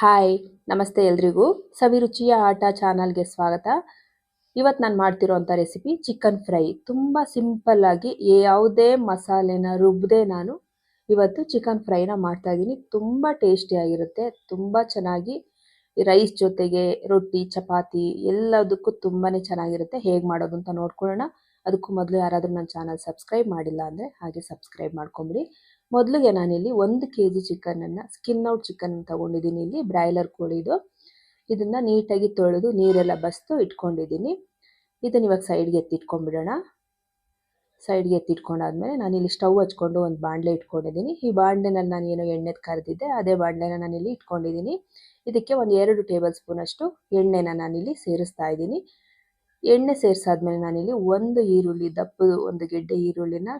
Hi ನಮಸ್ತೆ ಎಲ್ರಿಗೂ. ಸವಿರುಚಿಯ ಆಟ ಚಾನಲ್ಗೆ ಸ್ವಾಗತ. ಇವತ್ತು ನಾನು ಮಾಡ್ತಿರೋಂಥ ರೆಸಿಪಿ ಚಿಕನ್ ಫ್ರೈ ತುಂಬ ಸಿಂಪಲ್ ಆಗಿ ಯಾವುದೇ ಮಸಾಲೆನ ರುಬ್ಬದೆ ನಾನು ಇವತ್ತು ಚಿಕನ್ ಫ್ರೈನ ಮಾಡ್ತಾ ಇದ್ದೀನಿ. ತುಂಬ ಟೇಸ್ಟಿಯಾಗಿರುತ್ತೆ ತುಂಬ ಚೆನ್ನಾಗಿ ರೈಸ್ ಜೊತೆಗೆ ರೊಟ್ಟಿ, ಚಪಾತಿ ಎಲ್ಲದಕ್ಕೂ ತುಂಬಾ ಚೆನ್ನಾಗಿರುತ್ತೆ. ಹೇಗೆ ಮಾಡೋದು ಅಂತ ನೋಡ್ಕೊಳ್ಳೋಣ. ಅದಕ್ಕೂ ಮೊದಲು ಯಾರಾದರೂ ನನ್ನ ಚಾನಲ್ ಸಬ್ಸ್ಕ್ರೈಬ್ ಮಾಡಿಲ್ಲ ಅಂದರೆ ಹಾಗೆ ಸಬ್ಸ್ಕ್ರೈಬ್ ಮಾಡ್ಕೊಂಬಿಡಿ. ಮೊದಲಿಗೆ ನಾನಿಲ್ಲಿ ಒಂದು ಕೆ ಜಿ ಚಿಕನನ್ನು ಸ್ಕಿನ್ ಔಟ್ ಚಿಕನ್ ತೊಗೊಂಡಿದ್ದೀನಿ ಇಲ್ಲಿ ಬ್ರಾಯ್ಲರ್ ಕೋಳಿದು ಇದನ್ನು ನೀಟಾಗಿ ತೊಳೆದು ನೀರೆಲ್ಲ ಬಸ್ತು ಇಟ್ಕೊಂಡಿದ್ದೀನಿ. ಇದನ್ನು ಇವಾಗ ಸೈಡ್ಗೆ ಎತ್ತಿಟ್ಕೊಂಡ್ಬಿಡೋಣ ಸೈಡ್ಗೆ ಎತ್ತಿಟ್ಕೊಂಡಾದ್ಮೇಲೆ ನಾನಿಲ್ಲಿ ಸ್ಟವ್ ಹಚ್ಕೊಂಡು ಒಂದು ಬಾಣಲೆ ಇಟ್ಕೊಂಡಿದ್ದೀನಿ. ಈ ಬಾಣಲೆನಲ್ಲಿ ನಾನು ಏನೋ ಎಣ್ಣೆದು ಕರೆದಿದ್ದೆ, ಅದೇ ಬಾಣಲೆನ ನಾನಿಲ್ಲಿ ಇಟ್ಕೊಂಡಿದ್ದೀನಿ. ಇದಕ್ಕೆ ಒಂದು ಎರಡು ಟೇಬಲ್ ಸ್ಪೂನಷ್ಟು ಎಣ್ಣೆನ ನಾನಿಲ್ಲಿ ಸೇರಿಸ್ತಾ ಇದ್ದೀನಿ. ಎಣ್ಣೆ ಸೇರಿಸಾದ್ಮೇಲೆ ನಾನಿಲ್ಲಿ ಒಂದು ಈರುಳ್ಳಿ, ದಪ್ಪ ಒಂದು ಗೆಡ್ಡೆ ಈರುಳ್ಳಿನ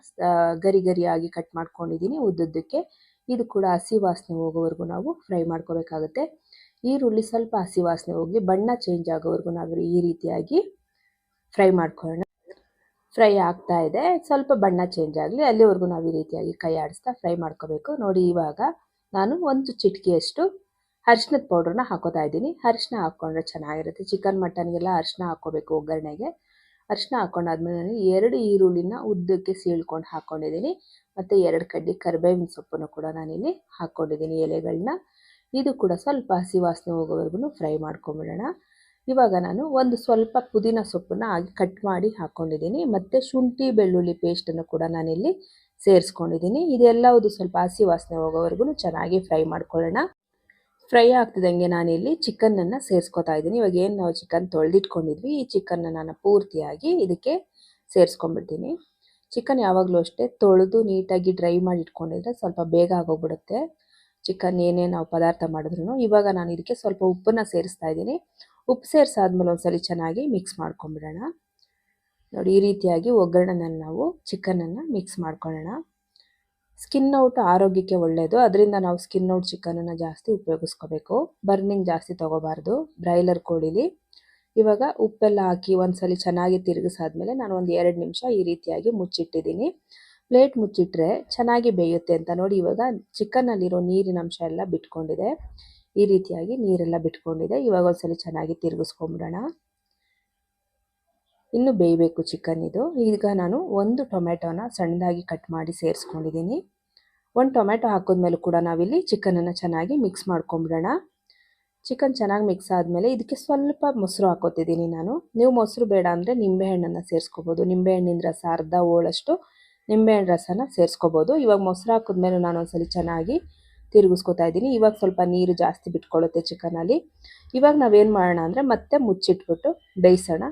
ಗರಿ ಗರಿಯಾಗಿ ಕಟ್ ಮಾಡ್ಕೊಂಡಿದ್ದೀನಿ. ಉದ್ದುದ್ದಕ್ಕೆ ಇದು ಕೂಡ ಹಸಿ ವಾಸನೆ ಹೋಗೋವರೆಗೂ ನಾವು ಫ್ರೈ ಮಾಡ್ಕೋಬೇಕಾಗುತ್ತೆ. ಈರುಳ್ಳಿ ಸ್ವಲ್ಪ ಹಸಿ ವಾಸನೆ ಹೋಗಲಿ ಬಣ್ಣ ಚೇಂಜ್ ಆಗೋವರೆಗೂ ನಾವು ಈ ರೀತಿಯಾಗಿ ಫ್ರೈ ಮಾಡ್ಕೊಳ್ಳೋಣ. ಫ್ರೈ ಆಗ್ತಾ ಇದೆ. ಸ್ವಲ್ಪ ಬಣ್ಣ ಚೇಂಜ್ ಆಗಲಿ, ಅಲ್ಲಿವರೆಗೂ ನಾವು ಈ ರೀತಿಯಾಗಿ ಕೈ ಆಡಿಸ್ತಾ ಫ್ರೈ ಮಾಡ್ಕೋಬೇಕು. ನೋಡಿ, ಇವಾಗ ನಾನು ಒಂದು ಚಿಟಿಕೆಯಷ್ಟು ಅರಿಶಿನದ ಪೌಡ್ರನ್ನ ಹಾಕೋತಾ ಇದ್ದೀನಿ. ಅರಿಶಿನ ಹಾಕ್ಕೊಂಡ್ರೆ ಚೆನ್ನಾಗಿರುತ್ತೆ. ಚಿಕನ್ ಮಟನ್ಗೆಲ್ಲ ಅರಿಶಿನ ಹಾಕ್ಕೋಬೇಕು ಒಗ್ಗರಣೆಗೆ. ಅರಿಶಿನ ಹಾಕ್ಕೊಂಡಾದ್ಮೇಲೆ ನಾನು ಎರಡು ಈರುಳ್ಳಿನ ಉದ್ದಕ್ಕೆ ಸೀಳ್ಕೊಂಡು ಹಾಕ್ಕೊಂಡಿದ್ದೀನಿ ಮತ್ತು ಎರಡು ಕಡ್ಡಿ ಕರಿಬೇವಿನ ಸೊಪ್ಪನ್ನು ಕೂಡ ನಾನಿಲ್ಲಿ ಹಾಕ್ಕೊಂಡಿದ್ದೀನಿ ಎಲೆಗಳನ್ನ ಇದು ಕೂಡ ಸ್ವಲ್ಪ ಹಸಿ ವಾಸನೆ ಹೋಗೋವರೆಗೂ ಫ್ರೈ ಮಾಡ್ಕೊಂಬಿಡೋಣ. ಇವಾಗ ನಾನು ಒಂದು ಸ್ವಲ್ಪ ಪುದೀನ ಸೊಪ್ಪನ್ನು ಆಗಿ ಕಟ್ ಮಾಡಿ ಹಾಕ್ಕೊಂಡಿದ್ದೀನಿ ಮತ್ತು ಶುಂಠಿ, ಬೆಳ್ಳುಳ್ಳಿ ಪೇಸ್ಟನ್ನು ಕೂಡ ನಾನಿಲ್ಲಿ ಸೇರಿಸ್ಕೊಂಡಿದ್ದೀನಿ. ಇದೆಲ್ಲವುದು ಸ್ವಲ್ಪ ಹಸಿ ವಾಸನೆ ಹೋಗೋವರೆಗೂ ಚೆನ್ನಾಗಿ ಫ್ರೈ ಮಾಡ್ಕೊಳ್ಳೋಣ. ಫ್ರೈ ಆಗ್ತಿದ್ದಂಗೆ ನಾನಿಲ್ಲಿ ಚಿಕನನ್ನು ಸೇರಿಸ್ಕೊತಾ ಇದ್ದೀನಿ. ಇವಾಗ ಏನು ನಾವು ಚಿಕನ್ ತೊಳೆದಿಟ್ಕೊಂಡಿದ್ವಿ, ಈ ಚಿಕನ್ನ ನಾನು ಪೂರ್ತಿಯಾಗಿ ಇದಕ್ಕೆ ಸೇರಿಸ್ಕೊಂಡ್ಬಿಡ್ತೀನಿ. ಚಿಕನ್ ಯಾವಾಗಲೂ ಅಷ್ಟೇ ತೊಳೆದು ನೀಟಾಗಿ ಡ್ರೈ ಮಾಡಿ ಇಟ್ಕೊಂಡಿದ್ರೆ ಸ್ವಲ್ಪ ಬೇಗ ಆಗೋಗ್ಬಿಡುತ್ತೆ. ಚಿಕನ್ ಏನೇ ನಾವು ಪದಾರ್ಥ ಮಾಡಿದ್ರು ಇವಾಗ ನಾನು ಇದಕ್ಕೆ ಸ್ವಲ್ಪ ಉಪ್ಪನ್ನು ಸೇರಿಸ್ತಾ ಇದ್ದೀನಿ. ಉಪ್ಪು ಸೇರಿಸಾದ್ಮೇಲೆ ಒಂದ್ಸಲಿ ಚೆನ್ನಾಗಿ ಮಿಕ್ಸ್ ಮಾಡ್ಕೊಂಬಿಡೋಣ ನೋಡಿ, ಈ ರೀತಿಯಾಗಿ ಒಗ್ಗರಣೆನ ನಾವು ಚಿಕನನ್ನು ಮಿಕ್ಸ್ ಮಾಡ್ಕೊಳ್ಳೋಣ. ಸ್ಕಿನ್ ಔಟ್ ಆರೋಗ್ಯಕ್ಕೆ ಒಳ್ಳೆಯದು ಅದರಿಂದ ನಾವು ಸ್ಕಿನ್ ಔಟ್ ಚಿಕನನ್ನು ಜಾಸ್ತಿ ಉಪಯೋಗಿಸ್ಕೋಬೇಕು. ಬರ್ನಿಂಗ್ ಜಾಸ್ತಿ ತೊಗೋಬಾರ್ದು. ಬ್ರಾಯ್ಲರ್ ಕೋಳಿಲಿ ಇವಾಗ ಉಪ್ಪೆಲ್ಲ ಹಾಕಿ ಒಂದ್ಸಲಿ ಚೆನ್ನಾಗಿ ತಿರುಗಿಸಾದ್ಮೇಲೆ ನಾನು ಒಂದು ಎರಡು ನಿಮಿಷ ಈ ರೀತಿಯಾಗಿ ಮುಚ್ಚಿಟ್ಟಿದ್ದೀನಿ. ಪ್ಲೇಟ್ ಮುಚ್ಚಿಟ್ರೆ ಚೆನ್ನಾಗಿ ಬೇಯುತ್ತೆ ಅಂತ ನೋಡಿ ಇವಾಗ ಚಿಕನ್ನಲ್ಲಿರೋ ನೀರಿನ ಅಂಶ ಎಲ್ಲ ಬಿಟ್ಕೊಂಡಿದೆ. ಈ ರೀತಿಯಾಗಿ ನೀರೆಲ್ಲ ಬಿಟ್ಕೊಂಡಿದೆ. ಇವಾಗ ಒಂದ್ಸಲಿ ಚೆನ್ನಾಗಿ ತಿರುಗಿಸ್ಕೊಂಬಿಡೋಣ. ಇನ್ನು ಬೇಯಬೇಕು ಚಿಕನ್ ಇದು. ಈಗ ನಾನು ಒಂದು ಟೊಮೆಟೊನ ಸಣ್ಣದಾಗಿ ಕಟ್ ಮಾಡಿ ಸೇರಿಸ್ಕೊಂಡಿದ್ದೀನಿ. ಒಂದು ಟೊಮೆಟೊ ಹಾಕಿದ್ಮೇಲೆ ಕೂಡ ನಾವಿಲ್ಲಿ ಚಿಕನನ್ನು ಚೆನ್ನಾಗಿ ಮಿಕ್ಸ್ ಮಾಡ್ಕೊಂಬಿಡೋಣ. ಚಿಕನ್ ಚೆನ್ನಾಗಿ ಮಿಕ್ಸ್ ಆದಮೇಲೆ ಇದಕ್ಕೆ ಸ್ವಲ್ಪ ಮೊಸರು ಹಾಕೋತಿದ್ದೀನಿ ನಾನು. ನೀವು ಮೊಸರು ಬೇಡ ಅಂದರೆ ನಿಂಬೆಹಣ್ಣನ್ನು ಸೇರಿಸ್ಕೋಬೋದು. ನಿಂಬೆಹಣ್ಣಿನ ರಸ ಅರ್ಧ, ಓಳಷ್ಟು ನಿಂಬೆಹಣ್ಣು ರಸನ ಸೇರಿಸ್ಕೋಬೋದು. ಇವಾಗ ಮೊಸರು ಹಾಕಿದ್ಮೇಲೆ ನಾನು ಒಂದ್ಸಲಿ ಚೆನ್ನಾಗಿ ತಿರುಗಿಸ್ಕೊತಾ ಇದ್ದೀನಿ. ಇವಾಗ ಸ್ವಲ್ಪ ನೀರು ಜಾಸ್ತಿ ಬಿಟ್ಕೊಳ್ಳುತ್ತೆ ಚಿಕನಲ್ಲಿ. ಇವಾಗ ನಾವೇನು ಮಾಡೋಣ ಅಂದರೆ ಮತ್ತೆ ಮುಚ್ಚಿಟ್ಬಿಟ್ಟು ಬೇಯಿಸೋಣ.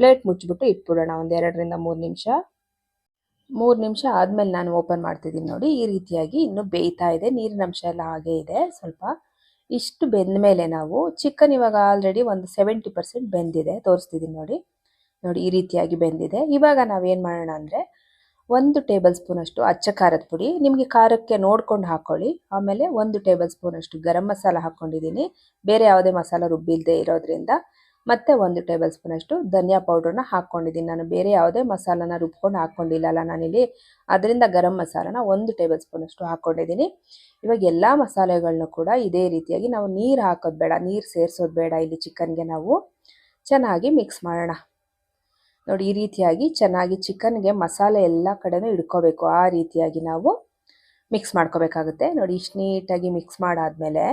ಪ್ಲೇಟ್ ಮುಚ್ಚಿಬಿಟ್ಟು ಇಟ್ಬಿಡೋಣ, ಒಂದು ಎರಡರಿಂದ ಮೂರು ನಿಮಿಷ. ಮೂರು ನಿಮಿಷ ಆದಮೇಲೆ ನಾನು ಓಪನ್ ಮಾಡ್ತಿದ್ದೀನಿ ನೋಡಿ, ಈ ರೀತಿಯಾಗಿ ಇನ್ನೂ ಬೇಯ್ತಾ ಇದೆ, ನೀರಿನ ಅಂಶ ಎಲ್ಲ ಹಾಗೇ ಇದೆ ಸ್ವಲ್ಪ. ಇಷ್ಟು ಬೆಂದ ಮೇಲೆ ನಾವು ಚಿಕನ್ ಇವಾಗ ಆಲ್ರೆಡಿ ಒಂದು ಸೆವೆಂಟಿ ಪರ್ಸೆಂಟ್ ಬೆಂದಿದೆ, ತೋರಿಸ್ತಿದ್ದೀನಿ ನೋಡಿ. ನೋಡಿ, ಈ ರೀತಿಯಾಗಿ ಬೆಂದಿದೆ. ಇವಾಗ ನಾವೇನು ಮಾಡೋಣ ಅಂದರೆ ಒಂದು ಟೇಬಲ್ ಸ್ಪೂನಷ್ಟು ಅಚ್ಚ ಖಾರದ ಪುಡಿ, ನಿಮಗೆ ಖಾರಕ್ಕೆ ನೋಡ್ಕೊಂಡು ಹಾಕ್ಕೊಳ್ಳಿ ಆಮೇಲೆ ಒಂದು ಟೇಬಲ್ ಸ್ಪೂನಷ್ಟು ಗರಂ ಮಸಾಲ ಹಾಕ್ಕೊಂಡಿದ್ದೀನಿ. ಬೇರೆ ಯಾವುದೇ ಮಸಾಲ ರುಬ್ಬಿಲ್ಲದೆ ಇರೋದ್ರಿಂದ ಮತ್ತು ಒಂದು ಟೇಬಲ್ ಸ್ಪೂನಷ್ಟು ಧನಿಯಾ ಪೌಡ್ರನ್ನ ಹಾಕ್ಕೊಂಡಿದ್ದೀನಿ ನಾನು ಬೇರೆ ಯಾವುದೇ ಮಸಾಲನ ರುಬ್ಕೊಂಡು ಹಾಕ್ಕೊಂಡಿಲ್ಲಲ್ಲ ನಾನಿಲ್ಲಿ. ಅದರಿಂದ ಗರಂ ಮಸಾಲನ ಒಂದು ಟೇಬಲ್ ಸ್ಪೂನಷ್ಟು ಹಾಕ್ಕೊಂಡಿದ್ದೀನಿ ಇವಾಗ ಎಲ್ಲ ಮಸಾಲೆಗಳನ್ನೂ ಕೂಡ ಇದೇ ರೀತಿಯಾಗಿ ನಾವು ನೀರು ಹಾಕೋದು ಬೇಡ, ನೀರು ಸೇರಿಸೋದು ಬೇಡ ಇಲ್ಲಿ ಚಿಕನ್ಗೆ ನಾವು. ಚೆನ್ನಾಗಿ ಮಿಕ್ಸ್ ಮಾಡೋಣ. ನೋಡಿ, ಈ ರೀತಿಯಾಗಿ ಚೆನ್ನಾಗಿ ಚಿಕನ್ಗೆ ಮಸಾಲೆ ಎಲ್ಲ ಕಡೆನೂ ಇಡ್ಕೋಬೇಕು. ಆ ರೀತಿಯಾಗಿ ನಾವು ಮಿಕ್ಸ್ ಮಾಡ್ಕೋಬೇಕಾಗುತ್ತೆ. ನೋಡಿ, ಇಷ್ಟು ನೀಟಾಗಿ ಮಿಕ್ಸ್ ಮಾಡಾದಮೇಲೆ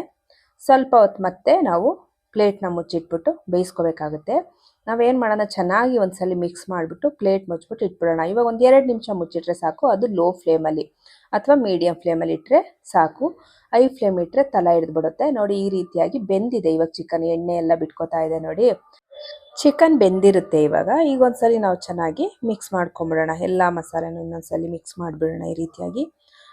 ಸ್ವಲ್ಪ ಹೊತ್ತು ಮತ್ತೆ ನಾವು ಪ್ಲೇಟ್ನ ಮುಚ್ಚಿಟ್ಬಿಟ್ಟು ಬೇಯಿಸ್ಕೋಬೇಕಾಗುತ್ತೆ. ನಾವೇನು ಮಾಡೋಣ, ಚೆನ್ನಾಗಿ ಒಂದ್ಸಲಿ ಮಿಕ್ಸ್ ಮಾಡಿಬಿಟ್ಟು ಪ್ಲೇಟ್ ಮುಚ್ಚಿಬಿಟ್ಟು ಇಟ್ಬಿಡೋಣ. ಇವಾಗ ಒಂದು ಎರಡು ನಿಮಿಷ ಮುಚ್ಚಿಟ್ರೆ ಸಾಕು, ಅದು ಲೋ ಫ್ಲೇಮಲ್ಲಿ ಅಥವಾ ಮೀಡಿಯಮ್ ಫ್ಲೇಮಲ್ಲಿ ಇಟ್ಟರೆ ಸಾಕು. ಐ ಫ್ಲೇಮ್ ಇಟ್ಟರೆ ತಲ ಹಿಡಿದ್ಬಿಡುತ್ತೆ. ನೋಡಿ, ಈ ರೀತಿಯಾಗಿ ಬೆಂದಿದೆ ಇವಾಗ ಚಿಕನ್, ಎಣ್ಣೆ ಎಲ್ಲ ಬಿಟ್ಕೋತಾ ಇದೆ ನೋಡಿ. ಚಿಕನ್ ಬೆಂದಿರುತ್ತೆ ಇವಾಗ. ಈಗ ಒಂದ್ಸಲಿ ನಾವು ಚೆನ್ನಾಗಿ ಮಿಕ್ಸ್ ಮಾಡ್ಕೊಂಬಿಡೋಣ. ಎಲ್ಲ ಮಸಾಲೆನೂ ಇನ್ನೊಂದ್ಸಲಿ ಮಿಕ್ಸ್ ಮಾಡಿಬಿಡೋಣ ಈ ರೀತಿಯಾಗಿ.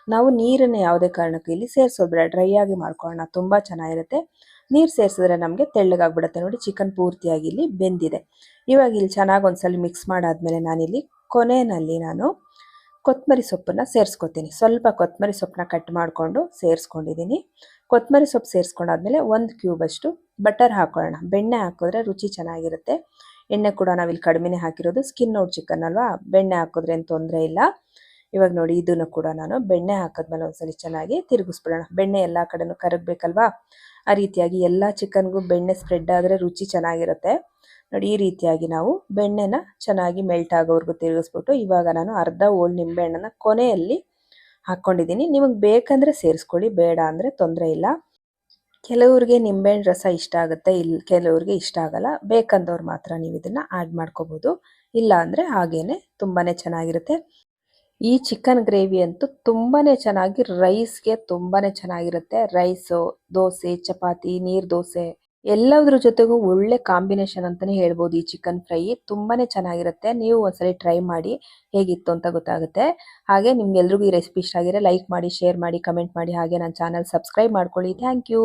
ನಾವು ನೀರನ್ನು ಯಾವುದೇ ಕಾರಣಕ್ಕೂ ಇಲ್ಲಿ ಸೇರಿಸೋದ್ರೆ ಬೇಡ. ಡ್ರೈ ಆಗಿ ಮಾಡ್ಕೊಳ್ಳೋಣ. ತುಂಬ ಚೆನ್ನಾಗಿರುತ್ತೆ. ನೀರು ಸೇರಿಸಿದ್ರೆ ನಮಗೆ ತೆಳ್ಳಗಾಗ್ಬಿಡುತ್ತೆ. ನೋಡಿ ಚಿಕನ್ ಪೂರ್ತಿಯಾಗಿ ಇಲ್ಲಿ ಬೆಂದಿದೆ. ಇವಾಗ ಇಲ್ಲಿ ಚೆನ್ನಾಗಿ ಒಂದ್ಸಲ ಮಿಕ್ಸ್ ಮಾಡಾದ್ಮೇಲೆ ನಾನಿಲ್ಲಿ ಕೊನೆಯಲ್ಲಿ ನಾನು ಕೊತ್ತಂಬರಿ ಸೊಪ್ಪನ್ನು ಸೇರಿಸ್ಕೊತೀನಿ. ಸ್ವಲ್ಪ ಕೊತ್ತಂಬರಿ ಸೊಪ್ಪನ್ನ ಕಟ್ ಮಾಡಿಕೊಂಡು ಸೇರಿಸ್ಕೊಂಡಿದ್ದೀನಿ ಕೊತ್ತಂಬರಿ ಸೊಪ್ಪು ಸೇರಿಸ್ಕೊಂಡಾದ್ಮೇಲೆ ಒಂದು ಕ್ಯೂಬಷ್ಟು ಬಟರ್ ಹಾಕೊಳ್ಳೋಣ. ಬೆಣ್ಣೆ ಹಾಕಿದ್ರೆ ರುಚಿ ಚೆನ್ನಾಗಿರುತ್ತೆ. ಎಣ್ಣೆ ಕೂಡ ನಾವಿಲ್ಲಿ ಕಡಿಮೆನೇ ಹಾಕಿರೋದು. ಸ್ಕಿನ್ ಔಟ್ ಚಿಕನ್ ಅಲ್ವಾ? ಬೆಣ್ಣೆ ಹಾಕಿದ್ರೆ ಏನು ತೊಂದರೆ ಇಲ್ಲ. ಇವಾಗ ನೋಡಿ ಇದನ್ನು ಕೂಡ ನಾನು ಬೆಣ್ಣೆ ಹಾಕಿದ್ಮೇಲೆ ಒಂದ್ಸಲಿ ಚೆನ್ನಾಗಿ ತಿರುಗಿಸ್ಬಿಡೋಣ. ಬೆಣ್ಣೆ ಎಲ್ಲ ಕಡೆನೂ ಕರಗಬೇಕಲ್ವಾ? ಆ ರೀತಿಯಾಗಿ ಎಲ್ಲ ಚಿಕನ್ಗೂ ಬೆಣ್ಣೆ ಸ್ಪ್ರೆಡ್ ಆದರೆ ರುಚಿ ಚೆನ್ನಾಗಿರುತ್ತೆ. ನೋಡಿ ಈ ರೀತಿಯಾಗಿ ನಾವು ಬೆಣ್ಣೆನ ಚೆನ್ನಾಗಿ ಮೆಲ್ಟ್ ಆಗೋವರೆಗೂ ತಿರುಗಿಸ್ಬಿಟ್ಟು ಇವಾಗ ನಾನು ಅರ್ಧ ಓಳ್ ನಿಂಬೆಹಣ್ಣನ್ನ ಕೊನೆಯಲ್ಲಿ ಹಾಕ್ಕೊಂಡಿದ್ದೀನಿ ನಿಮಗೆ ಬೇಕಂದರೆ ಸೇರಿಸ್ಕೊಳ್ಳಿ, ಬೇಡ ಅಂದರೆ ತೊಂದರೆ ಇಲ್ಲ. ಕೆಲವ್ರಿಗೆ ನಿಂಬೆಹಣ್ಣು ರಸ ಇಷ್ಟ ಆಗುತ್ತೆ ಇಲ್ಲಿ ಕೆಲವ್ರಿಗೆ ಇಷ್ಟ ಆಗಲ್ಲ. ಬೇಕಂದವ್ರು ಮಾತ್ರ ನೀವು ಇದನ್ನು ಆ್ಯಡ್ ಮಾಡ್ಕೋಬೋದು. ಇಲ್ಲ ಅಂದರೆ ಹಾಗೇನೆ ತುಂಬಾ ಚೆನ್ನಾಗಿರುತ್ತೆ. ಈ ಚಿಕನ್ ಗ್ರೇವಿ ಅಂತೂ ತುಂಬಾ ಚೆನ್ನಾಗಿ ರೈಸ್ಗೆ ತುಂಬಾ ಚೆನ್ನಾಗಿರುತ್ತೆ. ರೈಸು ದೋಸೆ, ಚಪಾತಿ, ನೀರು ದೋಸೆ ಎಲ್ಲದ್ರ ಜೊತೆಗೂ ಒಳ್ಳೆ ಕಾಂಬಿನೇಷನ್ ಅಂತಲೇ ಹೇಳ್ಬೋದು ಈ ಚಿಕನ್ ಫ್ರೈ ತುಂಬಾ ಚೆನ್ನಾಗಿರುತ್ತೆ. ನೀವು ಒಂದ್ಸಲಿ ಟ್ರೈ ಮಾಡಿ ಹೇಗಿತ್ತು ಅಂತ ಗೊತ್ತಾಗುತ್ತೆ. ಹಾಗೆ ನಿಮ್ಗೆಲ್ರಿಗೂ ಈ ರೆಸಿಪಿ ಇಷ್ಟ ಆಗಿದ್ರೆ ಲೈಕ್ ಮಾಡಿ ಶೇರ್ ಮಾಡಿ ಕಮೆಂಟ್ ಮಾಡಿ. ಹಾಗೆ ನನ್ನ ಚಾನಲ್ ಸಬ್ಸ್ಕ್ರೈಬ್ ಮಾಡ್ಕೊಳ್ಳಿ. Thank you